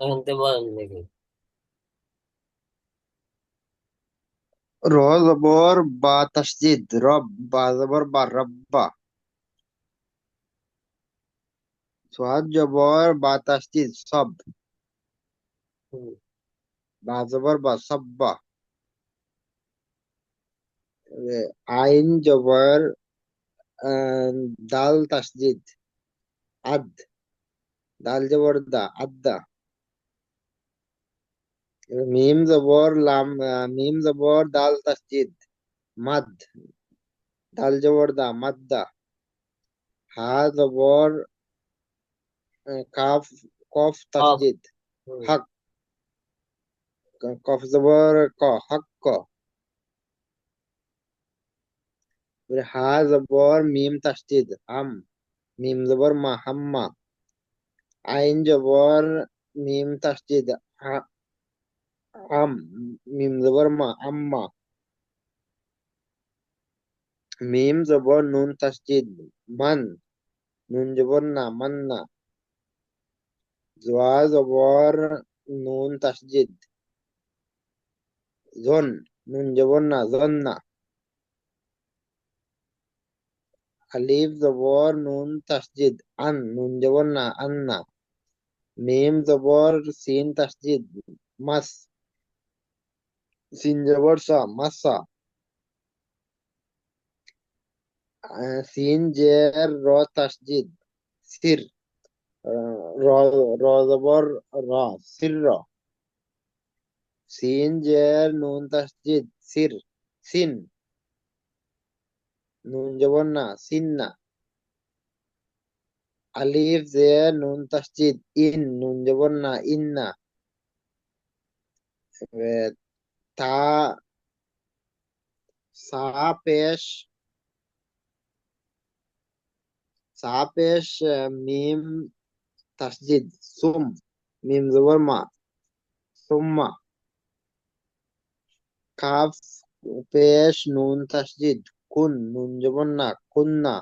এখানতে বলেন দেখি র জবর বা তাসদিদ রব বা জবর বা রব্বা সোহাদ জবর বা তাসদিদ সব হুম, বা জবর বা সব্বা এ, আইন জবর আহ, দাল তাসদিদ ميم زبور لام ميم زبور دال تسجيد مد دال زبور دا مد دا ها زبور كاف كوف تسجيد حق كوف زبور كو حق كو ها زبور ميم تشديد هم ميم زبور ما هم عين زبور ميم تشديد ها हम्मा आइन जबर मा अम्मा मीम जबर नून तशदीद मन नून जबर ना मन्ना जवा जबर नून तशदीद जन नून जबर ना जन्ना अलीफ जबर नून तशदीद अन नून जबर ना अन्ना मीम जबर सीन तशदीद मस Sin llevarse masa. Sin jer ro tasjid. Sir. Ro zabar ra. Sirra. Sin jer nun tasjid. Sir. Sin. নুন জবর না সিন না আলিফ জে নুন তাসজিদ ইন নুন জবর না ইন না তা সা পেশ সা পেশ আহ, মিম তাসজিদ সুম মিম জবর মা সুম্মা কাফ পেশ নুন তাসজিদ কুন নুন জবর না কুন্না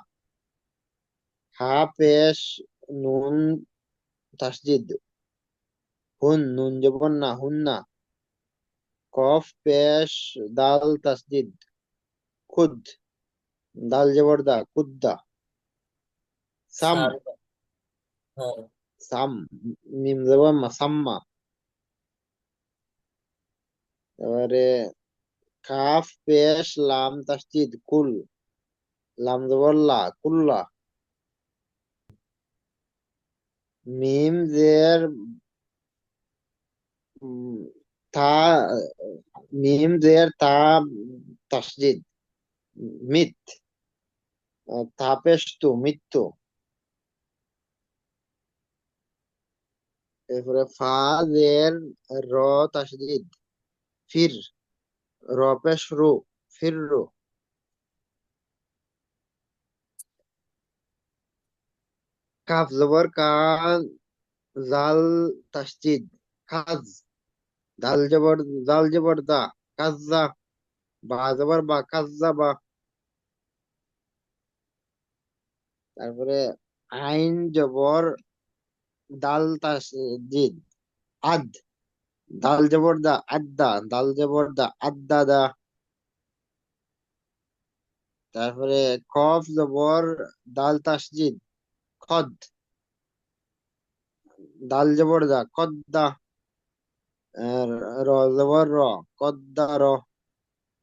হা পেশ নুন তাসজিদ হুন নুন জবর না হুন্না কফ পেশ দাল তাসজিদ খুদ দাল জবর দা কুদ্দা সাম। সার হ্যাঁ। সাম মিম জবর সাম্মা। এবারে কাফ পেশ লাম তাসজিদ কুল। লাম জবর লা কুল্লা। মিম জের তা মিম জের তা তাসজিদ মিত তা পেশ তু মৃত্যু। এরপরে ফা জের র তাসদিদ ফির র পেশ রু, ফির রু। কাফ জবর কা জাল তাসদিদ কাজ। দাল জবর জাল জবর দা কাজা বা জবর বা কাজা বা। তারপরে আইন জবর, দাল তাসদিদ আদ, দাল জবর দা আদ্দা দাল জবর দা আদ্দা দা তারপরে কফ জবর, দাল তাসদিদ খদ, দাল জবর দা কদ্দা আর র জবর র কদ্দার